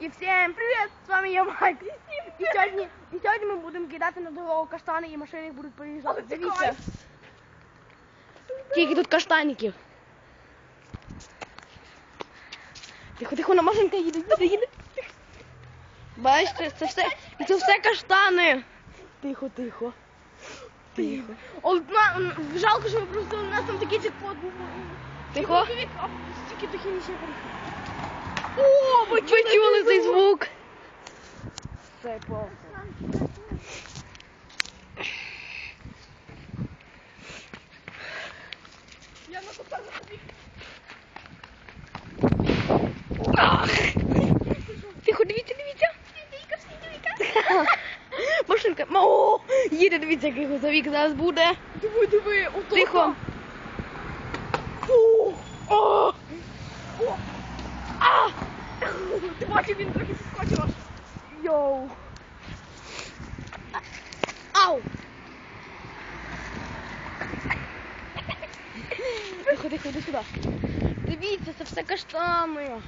І всім привіт! З вами я Майк. І сьогодні, і сьогодні ми будемо кидати на дорогу каштани і машини будуть приїжджати. Дивіться. Скільки тут каштанників. Тихо, тихо, на машинка їде, їде, їде. Бачите, це все, це все каштани. Тихо, тихо. Тихо. Одна, жалко, що ми просто у нас там такий джекпот був. Тихо. Стільки до хімічних О, ви чули цей звук? Це просто. Я на Тихо, дивіться, дивіться. Машинка. О, їде, дивіться, який грузовик зараз буде. Диви, диви, ото. Тихо. Фу. О. Ти бачив, він трохи підскочив аж. Йоу. Ау! Тихо, іди сюди. Дивіться, це все каштани.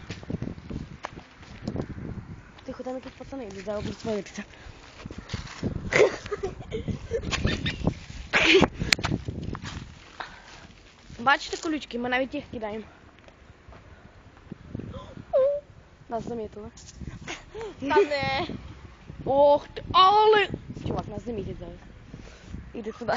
Тихо, там якісь пацани йдуть, зараз будуть сваритися. Бачите колючки? Ми навіть їх кидаємо. Нас замітили. Та не. Ох ти, але... Чувак, нас замітять зараз. Іди сюди.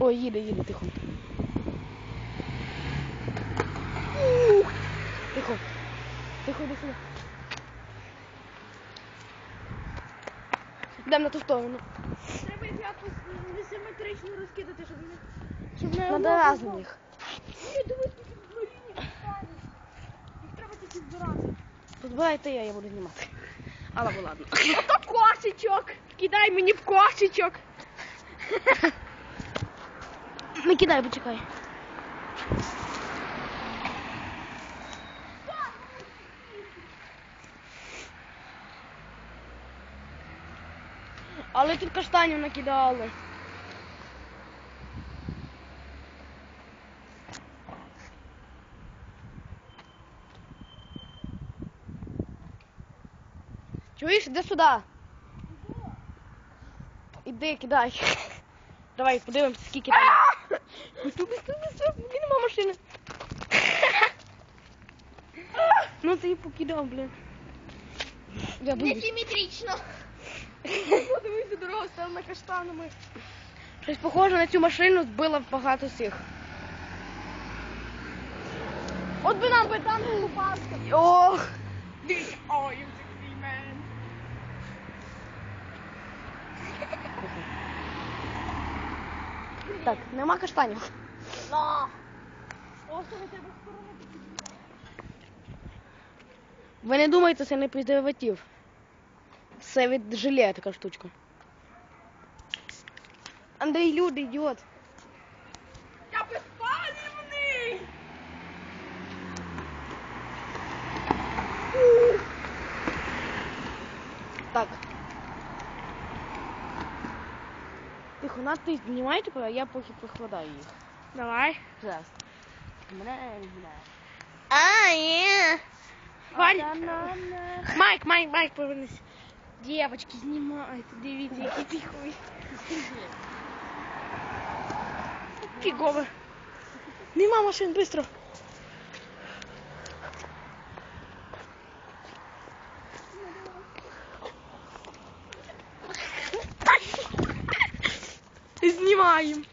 Ой, їде, їде, тихо. Тихо. Тихо, іди. Йдемо на ту сторону. Треба їх якось несиметрично розкидати, щоб не. Надо разом їх. Позбирайте я, я буду знімати. Але бо ладно. Ото кошечок! Кидай мені в кошечок! Не кидай, почекай. Але тут каштанів накидали. Чуєш, іди сюди. Іди, кидай. Давай подивимося, скільки там. Быстро, быстро, быстро, блін, нема машини. Ну ти і покидав, блін. Я боюсь. Несиметрично. Подивися, дорога стала каштанами. Щось похоже на цю машину збила багато всіх. От би нам би там лупався. Ох! Дивіться, ой, Так, нема каштанів. На. Ви не думайте, це не презерватив. Це від желе така штучка. Андрій, люди, ідіот. Я безпалівний! Так. Тихо, на ти знімай тепер, а я поки прикладаю їх. Давай. Зараз. А, є. Майк, Майк, Майк, повернись. Девочки, знімайте, дивіться, які тихові. Фігове. Нема машин, быстро. Знімаємо.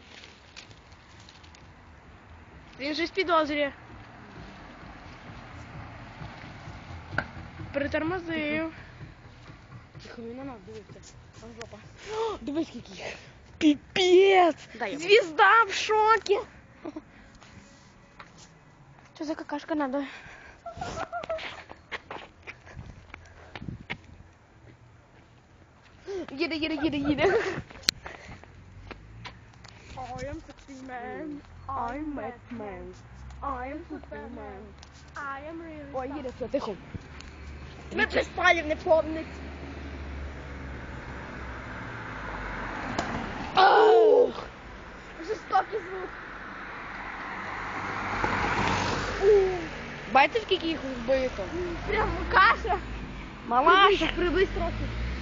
Він же підозрює. Притормозив. Тихо, він на нас дивиться. Там жопа. О, Дивись, скільки їх. Піпець! Дай я буду. Звізда в шокі. Що за какашка надо? Їде, їде, їде, їде. I am sexy man. I'm mad. I am superman. I am really Ой, їде все, тихо. Ми приспалів, не помнить. Ох! Жорстокий звук. Бачите, скільки їх вбито? Прямо каша. Малаша. Прибий строки.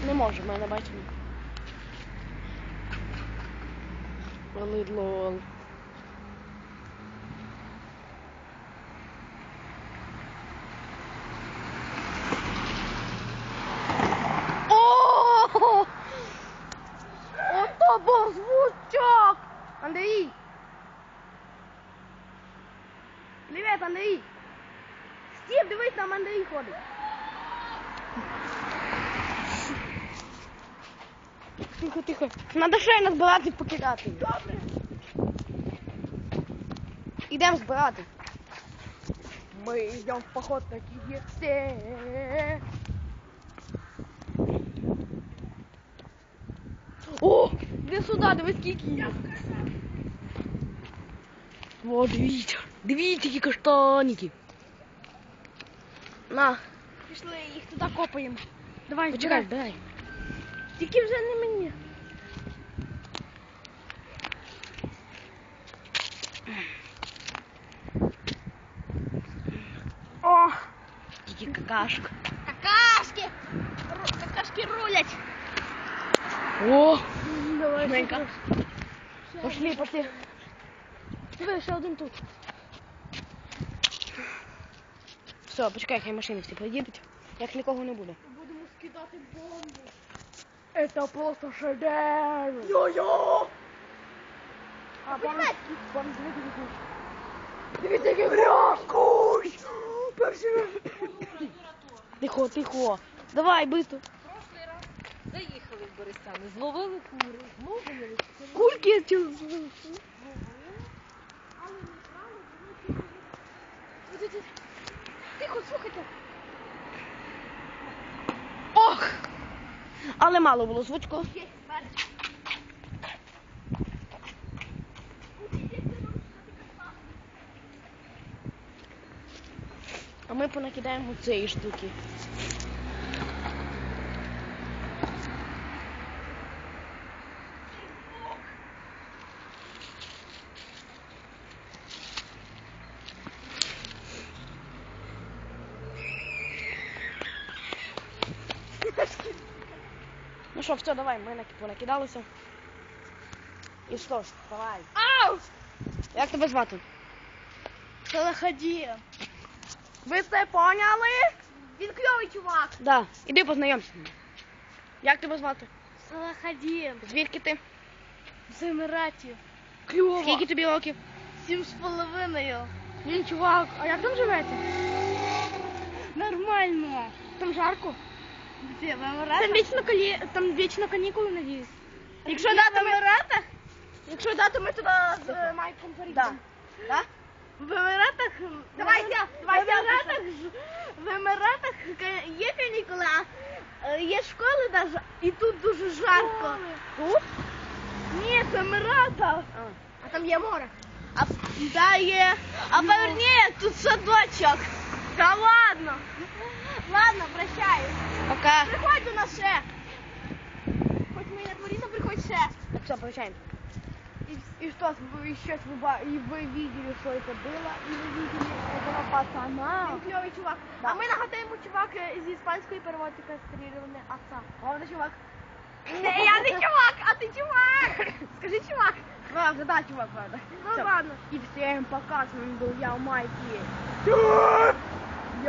Не може, мене бачимо. Лидло. О! Ото був звучок! Андрій! Привіт, Андрій! Дивись, там Андрій ходить. Тихо, тихо. Надо ще назбирати покидати. Добре. Ідемо збирати. Ми йдемо в поход на Київсте. О, де сюди, дивись скільки є. О, дивіться, дивіться, які каштаники. На, Пішли їх туди копаємо. Давай, почекай, збирай. Тільки вже не мені. О, тільки какашка. Какашки! Ру- Какашки рулять. О, Давай. Женька. пошли, пошли. Диви, ще один тут. Все, почекай, хай машини всі приїдуть. Як нікого не буде. Будемо скидати бомбу. Это просто шедевр. Йо-йо! А, пан- Дивіться, який грязкуй. Тихо, тихо. Давай, быстро. Прошлий раз заїхали в Борисяни, зловили кури, зловили. Кульки ці. Тихо, слухайте. Ох! Але мало було звучку. А ми понакидаємо цієї штуки. Ну що, все, давай, ми наки- понакидалися. І що ж, давай. Ау! Як тебе звати? Салаходія. Ви це поняли? Він кльовий чувак. Да, іди познайомся. Як тебе звати? Салаходія. Звідки ти? З Еміратів. Кльово. Скільки тобі років? Сім з половиною. Він чувак. А як там живете? Нормально. Там жарко. Де, в Там Еміратах? вічно калі... там вічно канікули, надіюсь. Якщо Де, дати в ми... Еміратах? Якщо дати ми туди з Майком Да. Да? В Еміратах... Давай я, давай в я Еміратах, ж- в Еміратах ка- є канікули, а е, є школи даже, і тут дуже жарко. Тут? Ні, в Еміратах. А. А там є море. А да, є. А поверні, тут садочок. Та ладно. Ладно, прощаюсь. Пока. Приходь до нас ще. Хоч ми і на дворі, но приходь ще. Так, все, прощаем. И, и что, вы еще вы, ба- и вы видели, что это было, и вы видели этого пацана. Він кльовий чувак. Да. А ми нагадуємо чувак е, з іспанської переводчика кастрирований отца. Правда, чувак? Не, я не чувак, а ти чувак. Скажи чувак. Правда, да, чувак, правда. Ну Всё. ладно. И всем пока, с вами был я, Майки. โ